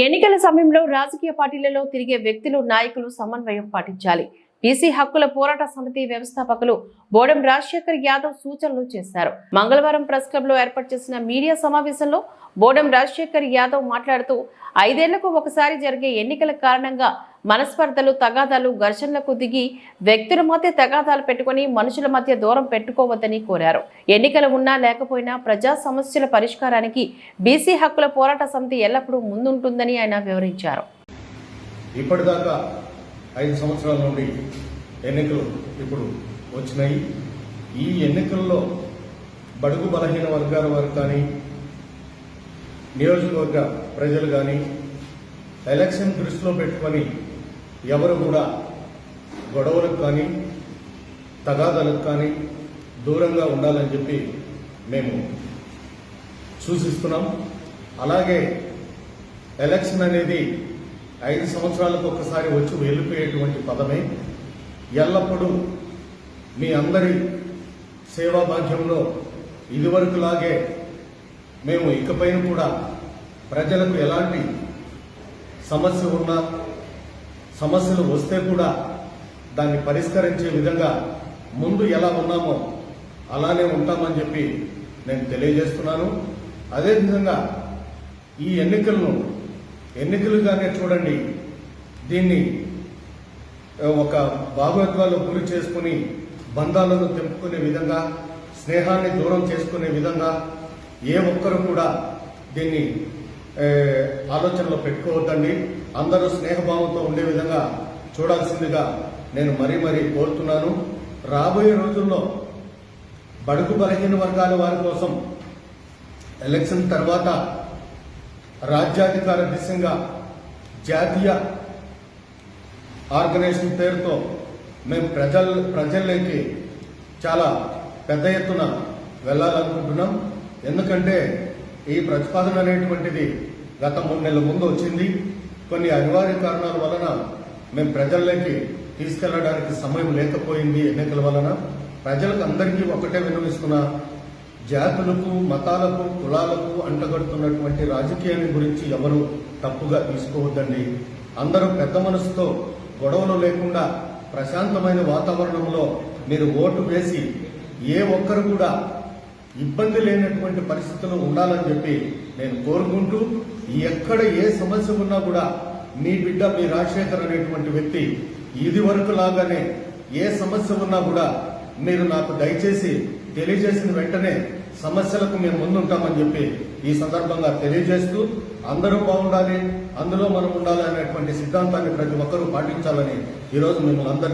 ఎన్నికల సమయంలో రాజకీయ పార్టీలలో తిరిగే వ్యక్తులు నాయకులు సమన్వయం పాటించాలి. బీసీ హక్కుల పోరాట సమితి వ్యవస్థాపకులు బోడం రాజశేఖర్ యాదవ్ సూచనలు చేశారు. మంగళవారం ప్రెస్ క్లబ్లో ఏర్పాటు చేసిన మీడియా సమావేశంలో బోడం రాజశేఖర్ యాదవ్ మాట్లాడుతూ ఐదేళ్ళకు ఒకసారి జరిగే ఎన్నికల కారణంగా మనస్పర్ధలు తగాదాలు ఘర్షణలకు దిగి వ్యక్తుల మధ్య తగాదాలు పెట్టుకుని మనుషుల మధ్య దూరం పెట్టుకోవద్దని కోరారు. ఎన్నికలు ఉన్నా లేకపోయినా ప్రజా సమస్యల పరిష్కారానికి బీసీ హక్కుల పోరాట సమితి ఎల్లప్పుడూ ముందుంటుందని ఆయన వివరించారు. ఇప్పటిదాకా ఐదు సంవత్సరాల నుండి ఎన్నికలు ఇప్పుడు వచ్చినాయి. ఈ ఎన్నికల్లో బడుగు బలహీన వర్గాల వారు కానీ నియోజకవర్గ ప్రజలు కానీ ఎలక్షన్ దృష్టిలో పెట్టుకొని ఎవరు కూడా గొడవలకు కానీ తగాదాలకు కానీ దూరంగా ఉండాలని చెప్పి మేము సూచిస్తున్నాం. అలాగే ఎలక్షన్ అనేది ఐదు సంవత్సరాలకు ఒక్కసారి వచ్చి వెళ్ళిపోయేటువంటి పదమే. ఎల్లప్పుడూ మీ అందరి సేవా భాగ్యంలో ఇదివరకులాగే మేము ఇకపైన కూడా ప్రజలకు ఎలాంటి సమస్య ఉన్నా సమస్యలు వస్తే కూడా దాన్ని పరిష్కరించే విధంగా ముందు ఎలా ఉన్నామో అలానే ఉంటామని చెప్పి నేను తెలియజేస్తున్నాను. అదేవిధంగా ఈ ఎన్నికలను ఎన్నికలుగానే చూడండి దీన్ని ఒక భాగవత్వాలు గురి చేసుకుని బంధాలను తెంపుకునే విధంగా స్నేహాన్ని దూరం చేసుకునే విధంగా ఏ ఒక్కరు కూడా దీన్ని ఆలోచనలో పెట్టుకోవద్దండి. అందరూ స్నేహభావంతో ఉండే విధంగా చూడాల్సిందిగా నేను మరీ మరీ కోరుతున్నాను. రాబోయే రోజుల్లో బడుగు బలహీన వర్గాల వారి కోసం ఎలక్షన్ తర్వాత రాజ్యాధికార దిశగా జాతీయ ఆర్గనైజేషన్ పేరుతో మేము ప్రజల ప్రజల్లోకి చాలా పెద్ద ఎత్తున వెళ్ళాలనుకుంటున్నాం. ఎందుకంటే ఈ ప్రతిపాదన అనేటువంటిది గత మూడు నెలల ముందు వచ్చింది. కొన్ని అనివార్య కారణాల వలన మేము ప్రజల్లోకి తీసుకెళ్ళడానికి సమయం లేకపోయింది ఎన్నికల వలన. ప్రజలకు అందరికీ ఒకటే విన్నవిస్తున్నా జాతులకు మతాలకు కులాలకు అంటగడుతున్నటువంటి రాజకీయాన్ని గురించి ఎవరు తప్పుగా తీసుకోవద్దండి. అందరూ పెద్ద మనసుతో గొడవలు లేకుండా ప్రశాంతమైన వాతావరణంలో మీరు ఓటు వేసి ఏ ఒక్కరు కూడా ఇబ్బంది లేనటువంటి పరిస్థితులు ఉండాలని చెప్పి నేను కోరుకుంటూ ఎక్కడ ఏ సమస్య ఉన్నా కూడా మీ బిడ్డ మీ రాజశేఖర్ అనేటువంటి వ్యక్తి ఇది వరకు లాగానే ఏ సమస్య ఉన్నా కూడా మీరు నాకు దయచేసి తెలియజేసిన వెంటనే సమస్యలకు మేము ముందుంటామని చెప్పి ఈ సందర్భంగా తెలియజేస్తూ అందరూ బాగుండాలి అందులో మనం ఉండాలి అనేటువంటి సిద్ధాంతాన్ని ప్రతి ఒక్కరూ పాటించాలని ఈరోజు మిమ్మల్ని అందరినీ